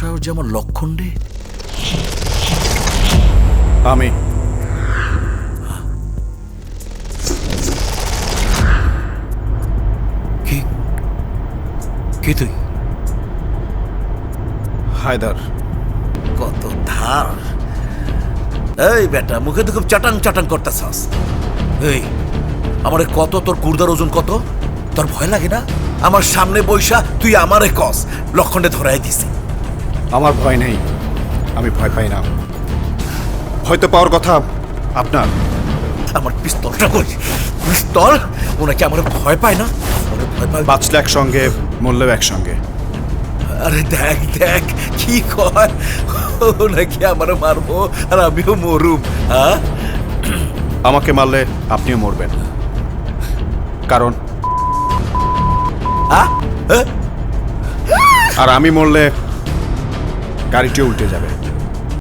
সাহস যেমন লক্ষণ রে। আমি। কি? কি তুই? হায়দার। কত ধার। এই বেটা মুখে তো খুব চাটাং চাটাং করতেছাস। এই আমারে কত? তোর কুর্দার ওজন কত? তোর ভয় লাগে না? আমার সামনে বৈশা তুই আমারে কস। লক্ষণে ধরাই দিছি। আমার ভয় নেই। আমি ভয় পাই না। হয়তো পাওয়ার কথা আপনার। আমার পিস্তলটা কই পিস্তল? ওনাকে আমার ভয় পায় না? ওরে ভয় পায় বাঁচলে একসঙ্গে মরলেও একসঙ্গে। আরে দেখ দেখ কি কয়? ও নাকি আমার মারবো আর আমিও মরুম হ্যাঁ? আমাকে মারলে আপনিও মরবেন। কারণ হ্যাঁ? হ্যাঁ? আর আমি মরলে গাড়িটিও উল্টে যাবে।